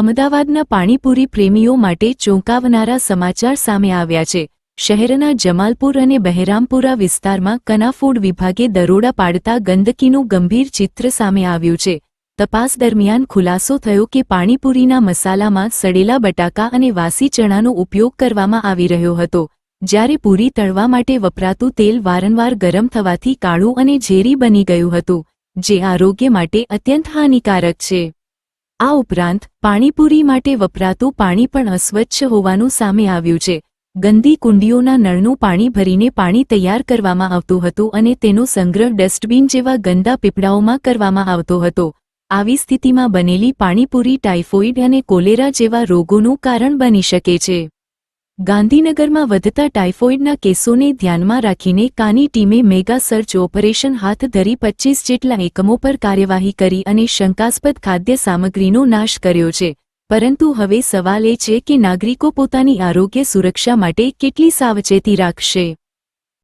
અમદાવાદના પાણીપુરી પ્રેમીઓ માટે ચોંકાવનારા સમાચાર સામે આવ્યા છે. શહેરના જમાલપુર અને બહેરામપુરા વિસ્તારમાં કનાફૂડ વિભાગે દરોડા પાડતા ગંદકીનું ગંભીર ચિત્ર સામે આવ્યું છે. તપાસ દરમિયાન ખુલાસો થયો કે પાણીપુરીના મસાલામાં સડેલા બટાકા અને વાસી ચણાનો ઉપયોગ કરવામાં આવી રહ્યો હતો. જ્યારે પૂરી તળવા માટે વપરાતું તેલ વારંવાર ગરમ થવાથી કાળું અને ઝેરી બની ગયું હતું, જે આરોગ્ય માટે અત્યંત હાનિકારક છે. આ ઉપરાંત, પાણીપુરી માટે વપરાતું પાણી પણ અસ્વચ્છ હોવાનું સામે આવ્યું છે. ગંદી કુંડીઓના નળનું પાણી ભરીને પાણી તૈયાર કરવામાં આવતું હતું અને તેનો સંગ્રહ ડસ્ટબિન જેવા ગંદા પીપળાઓમાં કરવામાં આવતો હતો. આવી સ્થિતિમાં બનેલી પાણીપુરી ટાઇફોઇડ અને કોલેરા જેવા રોગોનું કારણ બની શકે છે. ગાંધીનગરમાં વધતા ટાઇફોઇડના કેસોને ધ્યાનમાં રાખીને કાની ટીમે મેગા સર્ચ ઓપરેશન હાથ ધરી પચ્ચીસ જેટલા એકમો પર કાર્યવાહી કરી અને શંકાસ્પદ ખાદ્ય સામગ્રીનો નાશ કર્યો છે. પરંતુ હવે સવાલ એ છે કે નાગરિકો પોતાની આરોગ્ય સુરક્ષા માટે કેટલી સાવચેતી રાખશે?